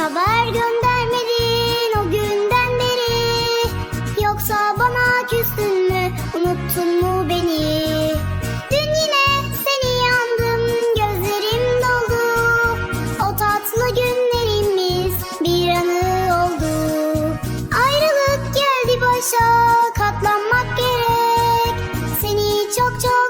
haber göndermedin o günden beri. Yoksa bana küstün mü unuttun mu beni? Dün yine seni yandım gözlerim doldu. O tatlı günlerimiz bir anı oldu. Ayrılık geldi başa katlanmak gerek. Seni çok çok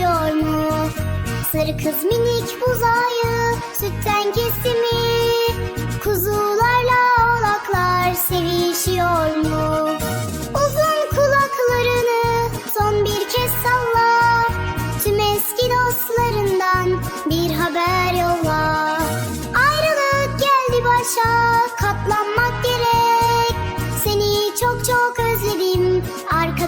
dövüşüyor mu? Sarı kız minik buzayı sütten kesti mi? Kuzularla oğlaklar sevişiyor mu? Uzun kulaklarını son bir kez salla Tüm eski dostlarından bir haber yolla Ayrılık geldi başa